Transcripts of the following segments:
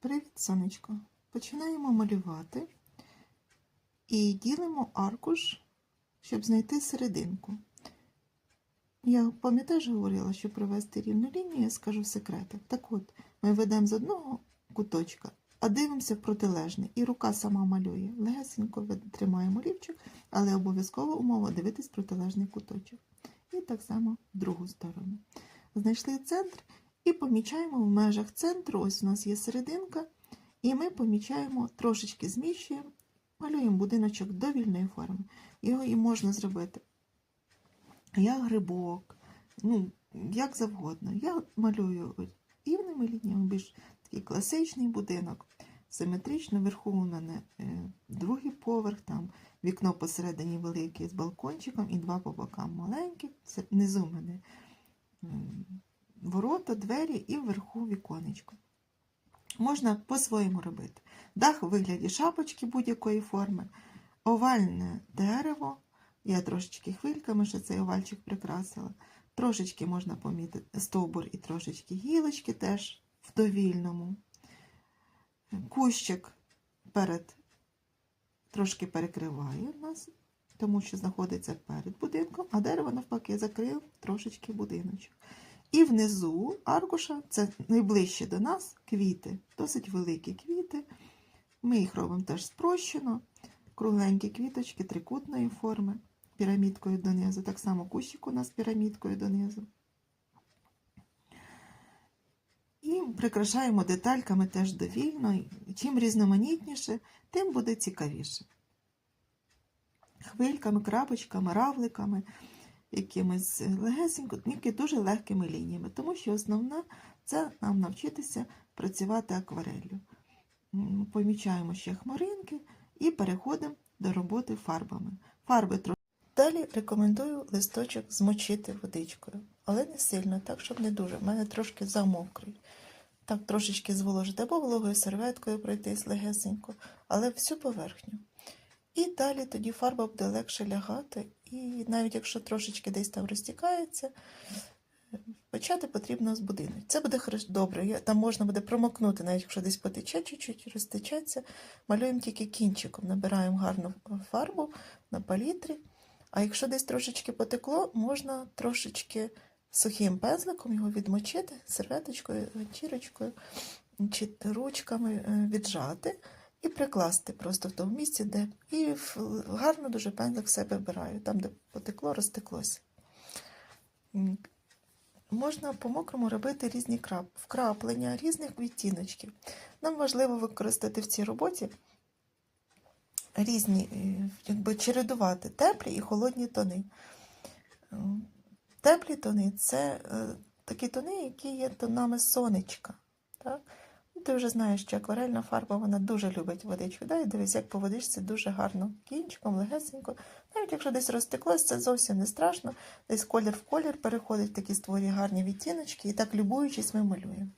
Привіт, сонечко. Починаємо малювати і ділимо аркуш, щоб знайти серединку. Я пам'ятаєш, говорила, що провести рівну лінію, я скажу в секретах. Так от, ми ведемо з одного куточка, а дивимося в протилежний. І рука сама малює. Легесенько тримаємо лівчик, але обов'язково умова дивитись протилежний куточок. І так само в другу сторону. Знайшли центр і помічаємо в межах центру. Ось у нас є серединка, і ми помічаємо, трошечки зміщуємо, малюємо будиночок до вільної форми. Його і можна зробити як грибок, ну, як завгодно. Я малюю рівними лініями, більш такий класичний будинок. Симетрично, вверху у мене е, другий поверх, там вікно посередині велике з балкончиком і два по бокам маленьких. Це внизу у мене ворота, двері і вверху віконечко. Можна по-своєму робити. Дах у вигляді шапочки будь-якої форми, овальне дерево. Я трошечки хвильками ще цей овальчик прикрасила. Трошечки можна помітити стовбур і трошечки гілочки теж в довільному. Кущик перед трошки перекриває нас, тому що знаходиться перед будинком, а дерево навпаки закрив трошечки будиночок. І внизу аркуша, це найближче до нас, квіти, досить великі квіти. Ми їх робимо теж спрощено. Кругленькі квіточки трикутної форми, пірамідкою донизу. Так само кущик у нас пірамідкою донизу. І прикрашаємо детальками теж довільно. Чим різноманітніше, тим буде цікавіше. Хвильками, крапочками, равликами, якимись легесенько, тільки дуже легкими лініями, тому що основне це нам навчитися працювати аквареллю. Помічаємо ще хмаринки і переходимо до роботи фарбами. Фарби. Далі рекомендую листочок змочити водичкою, але не сильно, так, щоб не дуже. У мене трошки замокрий. Так, трошечки зволожити або вологою серветкою пройтись легесенько, але всю поверхню. І далі тоді фарба буде легше лягати, і навіть якщо трошечки десь там розтікається, почати потрібно з будинок. Це буде добре. Там можна буде промокнути, навіть якщо десь потече чуть-чуть, розтечеться. Малюємо тільки кінчиком, набираємо гарну фарбу на палітрі. А якщо десь трошечки потекло, можна трошечки сухим пензликом його відмочити, серветочкою, ганчірочкою чи ручками е, віджати і прикласти просто в тому місці, де і гарно дуже пензлик себе вбираю, там, де потекло, розтеклося. Можна по-мокрому робити різні крап, вкраплення різних відтіночків. Нам важливо використати в цій роботі різні, е, якби чередувати теплі і холодні тони. Теплі тони це е, такі тони, які є тонами сонечка. Так? Ну, Ти вже знаєш, що акварельна фарба вона дуже любить водичку. Да? І дивись, як по водичці дуже гарно кінчиком, легесенько. Навіть якщо десь розтеклось, це зовсім не страшно. Десь колір в колір переходить, такі створює гарні відтіночки, і так любуючись, ми малюємо.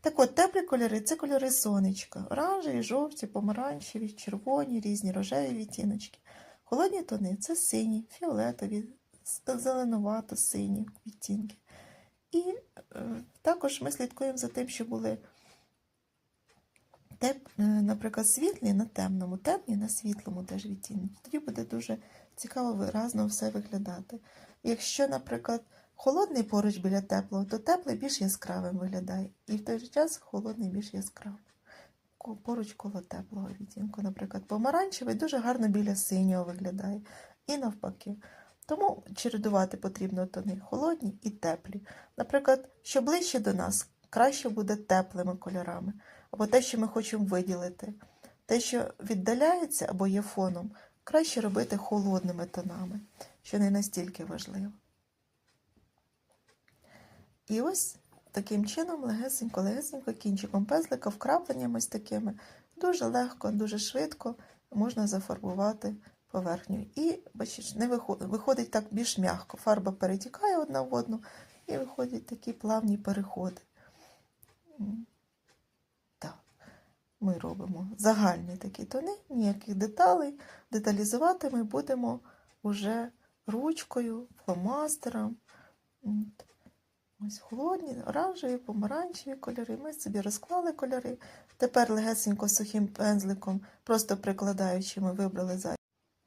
Так от, теплі кольори це кольори сонечка. Оранжеві, жовті, помаранчеві, червоні, різні рожеві відтіночки. Холодні тони це сині, фіолетові, зеленувато-сині відтінки. І е, також ми слідкуємо за тим, що були, теп, е, наприклад, світлі на темному, темні на світлому теж відтінку. Тоді буде дуже цікаво, виразно все виглядати. Якщо, наприклад, холодний поруч біля теплого, то теплий більш яскравим виглядає. І в той же час холодний більш яскравий. Поруч коло теплого відтінку, наприклад, помаранчевий дуже гарно біля синього виглядає. І навпаки. Тому чередувати потрібно тони холодні і теплі. Наприклад, що ближче до нас, краще буде теплими кольорами, або те, що ми хочемо виділити. Те, що віддаляється або є фоном, краще робити холодними тонами, що не настільки важливо. І ось таким чином легесенько, легесенько кінчиком пензлика, вкрапленнями ось такими, дуже легко, дуже швидко можна зафарбувати поверхню. І бачиш, не виходить, виходить так більш м'яко. Фарба перетікає одна в одну, і виходять такі плавні переходи. Ми робимо загальні такі тони, ніяких деталей. Деталізувати ми будемо уже ручкою, фломастером. Ось холодні, оранжеві, помаранчеві кольори. Ми собі розклали кольори. Тепер легесенько сухим пензликом, просто прикладаючи, ми вибрали зайві.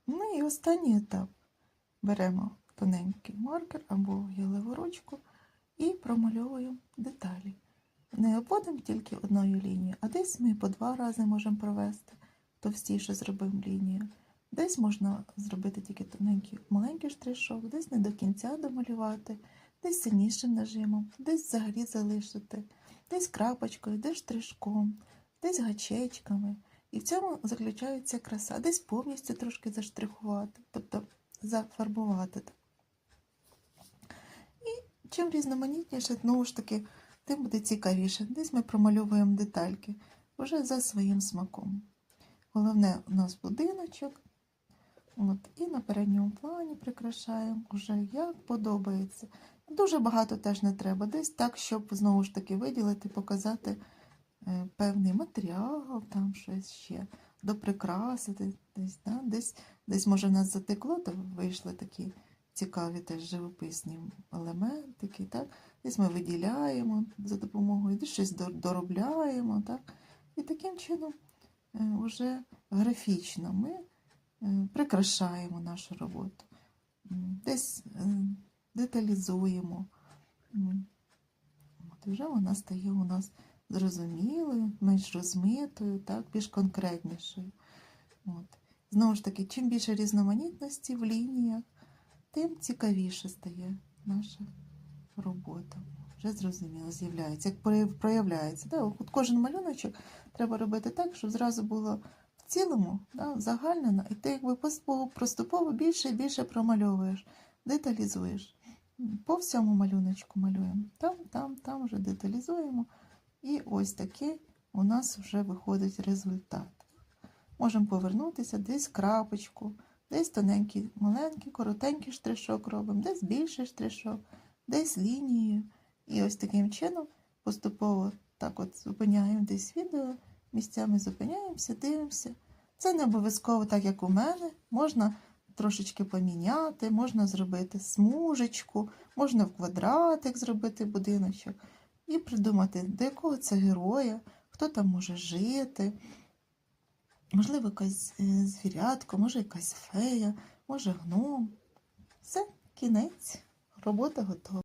Ну і останній етап. Беремо тоненький маркер або гілеву ручку і промальовуємо деталі. Не обводимо тільки одною лінією, а десь ми по два рази можемо провести, товстіше зробимо лінію. Десь можна зробити тільки тоненький маленький штришок, десь не до кінця домалювати, десь сильнішим нажимом, десь взагалі залишити, десь крапочкою, десь штришком, десь гачечками. І в цьому заключається краса, десь повністю трошки заштрихувати, тобто зафарбувати. І чим різноманітніше, знову ж таки, тим буде цікавіше. Десь ми промальовуємо детальки вже за своїм смаком. Головне у нас будиночок. От, і на передньому плані прикрашаємо уже як подобається. Дуже багато теж не треба. Десь так, щоб знову ж таки виділити, показати е, певний матеріал, там щось ще, доприкрасити. Десь, да? десь, десь може в нас затекло, то вийшли такі цікаві теж живописні елементики. Так? Десь ми виділяємо за допомогою, десь щось доробляємо. Так? І таким чином е, вже графічно ми е, прикрашаємо нашу роботу. Десь е, деталізуємо. От, вже вона стає у нас зрозумілою, менш розмитою, так, більш конкретнішою. От. Знову ж таки, чим більше різноманітності в лініях, тим цікавіше стає наша робота. Вже зрозуміло, з'являється, як проявляється. Да? От кожен малюночок треба робити так, щоб зразу було в цілому да, загальнено, і ти якби поступово, більше і більше промальовуєш, деталізуєш. По всьому малюночку малюємо. Там, там, там вже деталізуємо. І ось такий у нас вже виходить результат. Можемо повернутися десь крапочку, десь тоненький, маленький, коротенький штришок робимо, десь більший штришок, десь лінією. І ось таким чином поступово так от зупиняємо десь відео, місцями зупиняємося, дивимося. Це не обов'язково так, як у мене. Можна трошечки поміняти, можна зробити смужечку, можна в квадратик зробити будиночок і придумати, до якого це героя, хто там може жити. Можливо, якась е, звірятко, може якась фея, може гном. Все, кінець, робота готова.